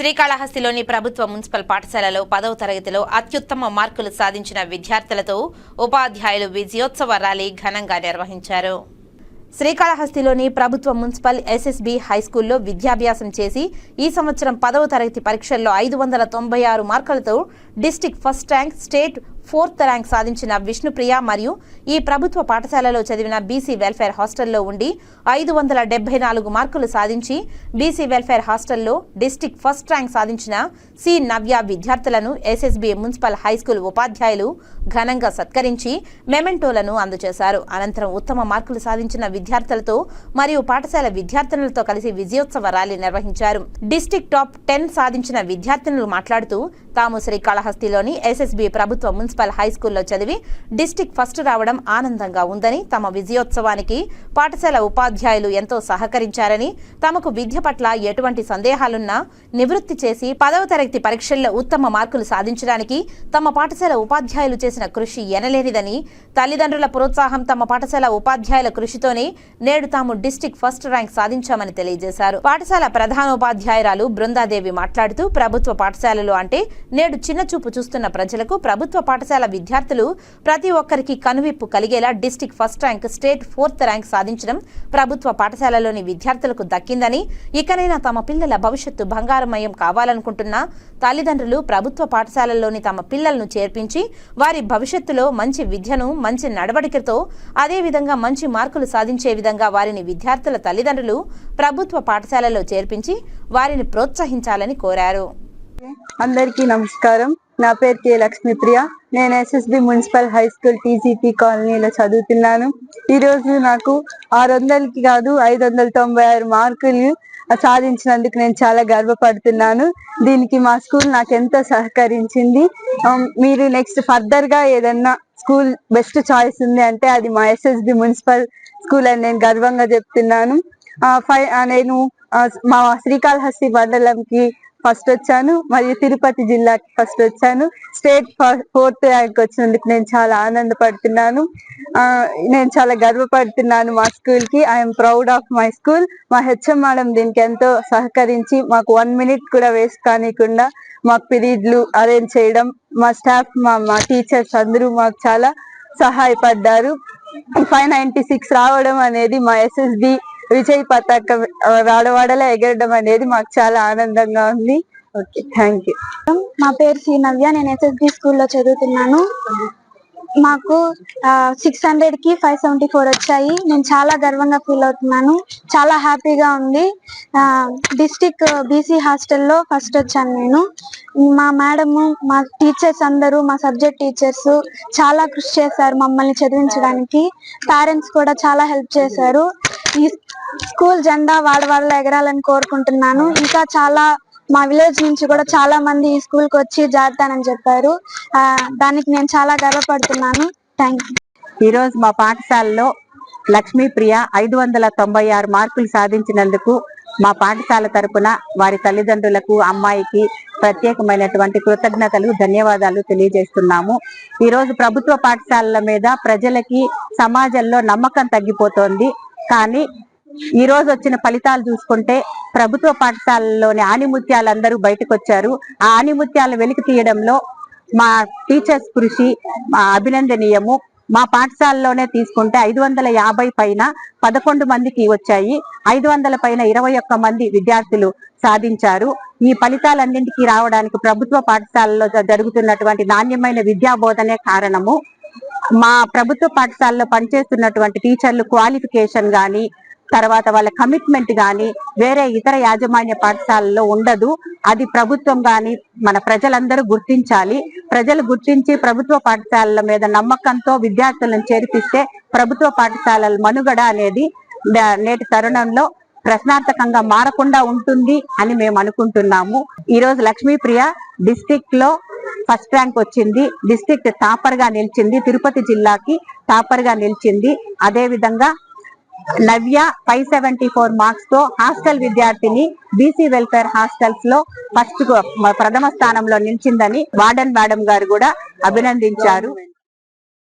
శ్రీకాళహస్తిలోని ప్రభుత్వ మున్సిపల్ పాఠశాలలో పదవ తరగతిలో అత్యుత్తమ మార్కులు సాధించిన విద్యార్థులతో ఉపాధ్యాయులు విజయోత్సవ ర్యాలీ ఘనంగా నిర్వహించారు. శ్రీకాళహస్తిలోని ప్రభుత్వ మున్సిపల్ ఎస్ఎస్బి హైస్కూల్లో విద్యాభ్యాసం చేసి ఈ సంవత్సరం పదవ తరగతి పరీక్షల్లో ఐదు వందల తొంభై ఆరు మార్కులతో district first rank state fourth rank సాధించిన విష్ణుప్రియ మరియు ఈ ప్రభుత్వ పాఠశాలలో చదివిన బీసీ వెల్ఫేర్ హాస్టల్లో ఉండి ఐదు వందల డెబ్బై నాలుగు మార్కులు సాధించి బీసీ వెల్ఫేర్ హాస్టల్లో డిస్టిక్ ఫస్ట్ ర్యాంక్ సాధించిన సి నవ్య విద్యార్థులను ఎస్ఎస్బి మున్సిపల్ హైస్కూల్ ఉపాధ్యాయులు ఘనంగా సత్కరించి మెమెంటోలను అందజేశారు. అనంతరం ఉత్తమ మార్కులు సాధించిన విద్యార్థులతో మరియు పాఠశాల విద్యార్థినులతో కలిసి విజయోత్సవ ర్యాలీ నిర్వహించారు. డిస్టిక్ టాప్ టెన్ సాధించిన విద్యార్థినులు మాట్లాడుతూ తాము శ్రీకాళహస్తిలోని ఎస్ఎస్బి ప్రభుత్వ మున్సిపల్ హై స్కూల్లో చదివి డిస్టిక్ ఫస్ట్ రావడం ఆనందంగా ఉందని తమ విజయోత్సవానికి పాఠశాల ఉపాధ్యాయులు ఎంతో సహకరించారని తమకు విద్య పట్ల ఎటువంటి సందేహాలున్నా నివృత్తి చేసి పదవ తరగతి పరీక్షల్లో ఉత్తమ మార్కులు సాధించడానికి తమ పాఠశాల ఉపాధ్యాయులు చేసిన కృషి ఎనలేనిదని తల్లిదండ్రుల ప్రోత్సాహం తమ పాఠశాల ఉపాధ్యాయుల కృషితోనే నేడు తాము డిస్టిక్ ఫస్ట్ ర్యాంక్ సాధించామని తెలియజేశారు. పాఠశాల ప్రధానోపాధ్యాయురాలు బృందాదేవి మాట్లాడుతూ ప్రభుత్వ పాఠశాలలు అంటే నేడు చిన్న చూపు చూస్తున్న ప్రజలకు ప్రభుత్వ పాఠశాల విద్యార్థులు ప్రతి ఒక్కరికి కనువిప్పు కలిగేలా district first rank state fourth rank సాధించడం ప్రభుత్వ పాఠశాలలోని విద్యార్థులకు దక్కిందని ఇకనైనా తమ పిల్లల భవిష్యత్తు బంగారమయం కావాలనుకుంటున్న తల్లిదండ్రులు ప్రభుత్వ పాఠశాలల్లోని తమ పిల్లలను చేర్పించి వారి భవిష్యత్తులో మంచి విద్యను మంచి నడవడికతో అదేవిధంగా మంచి మార్కులు సాధించే విధంగా వారిని విద్యార్థుల తల్లిదండ్రులు ప్రభుత్వ పాఠశాలలో చేర్పించి వారిని ప్రోత్సహించాలని కోరారు. అందరికీ నమస్కారం. నా పేరు కే లక్ష్మీప్రియ. నేను SSB municipal high school TGP కాలనీలో చదువుతున్నాను. ఈరోజు నాకు ఆరు వందలకి కాదు ఐదు వందల తొంభై ఆరు మార్కులు సాధించినందుకు నేను చాలా గర్వపడుతున్నాను. దీనికి మా స్కూల్ నాకు ఎంతో సహకరించింది? మీరు నెక్స్ట్ ఫర్దర్గా ఏదన్నా స్కూల్ బెస్ట్ చాయిస్ ఉంది అంటే అది మా ఎస్ఎస్బి మున్సిపల్ స్కూల్ అని నేను గర్వంగా చెప్తున్నాను. ఫై నేను మా శ్రీకాళహస్తి మండలంకి ఫస్ట్ వచ్చాను. మరియు తిరుపతి జిల్లాకి ఫస్ట్ వచ్చాను. స్టేట్ ఫోర్త్ ర్యాంక్ వచ్చినందుకు నేను చాలా ఆనందపడుతున్నాను. నేను చాలా గర్వపడుతున్నాను మా స్కూల్కి. I'm proud of my school మా హెచ్ఎం మేడం దీనికి ఎంతో సహకరించి మాకు వన్ మినిట్ కూడా వేస్ట్ కానికుండా మాకు పీరియడ్లు అరేంజ్ చేయడం మా స్టాఫ్ మా మా టీచర్స్ అందరూ మాకు చాలా సహాయపడ్డారు. ఫైవ్ నైన్టీ సిక్స్ రావడం అనేది మా ఎస్ఎస్బి విజయ్ పతాక వాడవాడలా ఎగరడం అనేది మాకు చాలా ఆనందంగా ఉంది. Okay thank you. మా పేరు సి నవ్య నేను ఎస్ఎస్బి స్కూల్లో చదువుతున్నాను. మాకు సిక్స్ హండ్రెడ్కి ఫైవ్ సెవెంటీ ఫోర్ వచ్చాయి. నేను చాలా గర్వంగా ఫీల్ అవుతున్నాను. చాలా హ్యాపీగా ఉంది. డిస్టిక్ బీసీ హాస్టల్లో ఫస్ట్ వచ్చాను నేను. మా మేడము మా టీచర్స్ అందరూ మా సబ్జెక్ట్ టీచర్స్ చాలా కృషి చేశారు మమ్మల్ని చదివించడానికి. పేరెంట్స్ కూడా చాలా హెల్ప్ చేశారు. ఈ స్కూల్ జెండా వాడవాడలో ఎగరాలని కోరుకుంటున్నాను. ఇంకా చాలా మా విలేజ్ నుంచి కూడా చాలా మంది ఈ స్కూల్కి వచ్చి జారుతానని చెప్పారు. ఆ, దానికి నేను చాలా గర్వపడుతున్నాను. Thank you. ఈ రోజు మా పాఠశాలలో లక్ష్మీప్రియ ఐదు వందల తొంభై ఆరు మార్కులు సాధించినందుకు మా పాఠశాల తరపున వారి తల్లిదండ్రులకు అమ్మాయికి ప్రత్యేకమైనటువంటి కృతజ్ఞతలు ధన్యవాదాలు తెలియజేస్తున్నాము. ఈ రోజు ప్రభుత్వ పాఠశాలల మీద ప్రజలకి సమాజంలో నమ్మకం తగ్గిపోతోంది. కానీ ఈ రోజు వచ్చిన ఫలితాలు చూసుకుంటే ప్రభుత్వ పాఠశాలలోని ఆణిముత్యాలందరూ బయటకు వచ్చారు ఆ ఆణిముత్యాలను వెలికి తీయడంలో మా టీచర్స్ కృషి మా అభినందనీయము. మా పాఠశాలలోనే తీసుకుంటే ఐదు వందల యాభై పైన పదకొండు మందికి వచ్చాయి. ఐదు వందల పైన ఇరవై ఒక్క మంది విద్యార్థులు సాధించారు. ఈ ఫలితాలన్నింటికీ రావడానికి ప్రభుత్వ పాఠశాలలో జరుగుతున్నటువంటి నాణ్యమైన విద్యా బోధనే కారణము. మా ప్రభుత్వ పాఠశాలలో పనిచేస్తున్నటువంటి టీచర్లు క్వాలిఫికేషన్ కానీ తర్వాత వాళ్ళ కమిట్మెంట్ గాని వేరే ఇతర యాజమాన్య పాఠశాలలో ఉండదు. అది ప్రభుత్వం గాని మన ప్రజలందరూ గుర్తించాలి. ప్రజలు గుర్తించి ప్రభుత్వ పాఠశాలల మీద నమ్మకంతో విద్యార్థులను చేర్పిస్తే ప్రభుత్వ పాఠశాలల మనుగడ అనేది నేటి తరుణంలో ప్రశ్నార్థకంగా మారకుండా ఉంటుంది అని మేము అనుకుంటున్నాము. ఈ రోజు లక్ష్మీప్రియ డిస్టిక్లో ఫస్ట్ ర్యాంక్ వచ్చింది. డిస్టిక్ టాపర్గా నిలిచింది. తిరుపతి జిల్లాకి టాపర్గా నిలిచింది. అదే విధంగా నవ్య ఫైవ్ సెవెంటీ ఫోర్ మార్క్స్తో హాస్టల్ విద్యార్థిని బీసీ వెల్ఫేర్ హాస్టల్స్లో ఫస్ట్ ప్రథమ స్థానంలో నిలిచిందని వార్డెన్ మేడం గారు కూడా అభినందించారు.